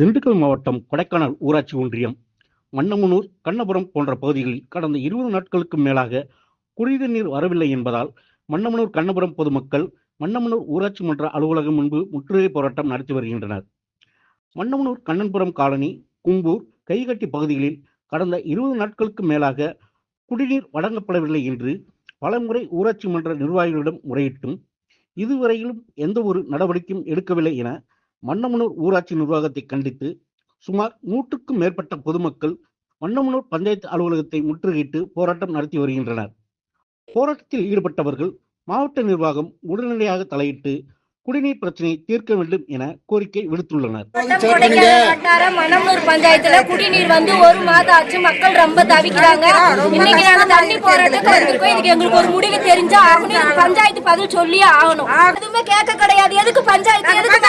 திண்டுக்கல் மாவட்டம் கொடைக்கானல் ஊராட்சி ஒன்றியம் மன்னமனூர் கண்ணபுரம் போன்ற பகுதிகளில் கடந்த இருபது நாட்களுக்கு மேலாக குடிநீர் நீர் வரவில்லை என்பதால் மன்னமனூர் கண்ணபுரம் பொதுமக்கள் மன்னமனூர் ஊராட்சி மன்ற அலுவலகம் முன்பு முற்றுகை போராட்டம் நடத்தி வருகின்றனர். மன்னமனூர் கண்ணன்புரம் காலனி கும்பூர் கைகட்டி பகுதிகளில் கடந்த இருபது நாட்களுக்கு மேலாக குடிநீர் வழங்கப்படவில்லை என்று பலமுறை ஊராட்சி மன்ற நிர்வாகிகளிடம் முறையிட்டும் இதுவரையிலும் எந்த ஒரு நடவடிக்கையும் எடுக்கவில்லை என மன்னமனூர் ஊராட்சி நிர்வாகத்தை கண்டித்து சுமார் நூற்றுக்கும் மேற்பட்ட பொதுமக்கள் மன்னமனூர் பஞ்சாயத்து அலுவலகத்தை முற்றுகையிட்டு போராட்டம் நடத்தி வருகின்றனர். போராட்டத்தில் ஈடுபட்டவர்கள் மாவட்ட நிர்வாகம் உடனடியாக தலையிட்டு குடிநீர் பிரச்சனையை தீர்க்க வேண்டும் என கோரிக்கை விடுத்துள்ளனர். மணமனூர் பஞ்சாயத்துல குடிநீர் வந்து ஒரு மாதம் ஆச்சு. மக்கள் ரொம்ப தவிக்கிறாங்க. இன்னைக்கு நாங்க தண்ணி போராட்டத்துக்கு வந்திருக்கோம். இதுக்கு எங்களுக்கு ஒரு முடிவு தெரிஞ்சா ஆகணும் பஞ்சாயத்து பதில் சொல்லியே ஆகணும். எதுவுமே கேட்க கிடையாது. எதுக்கு பஞ்சாயத்து? எதுக்கு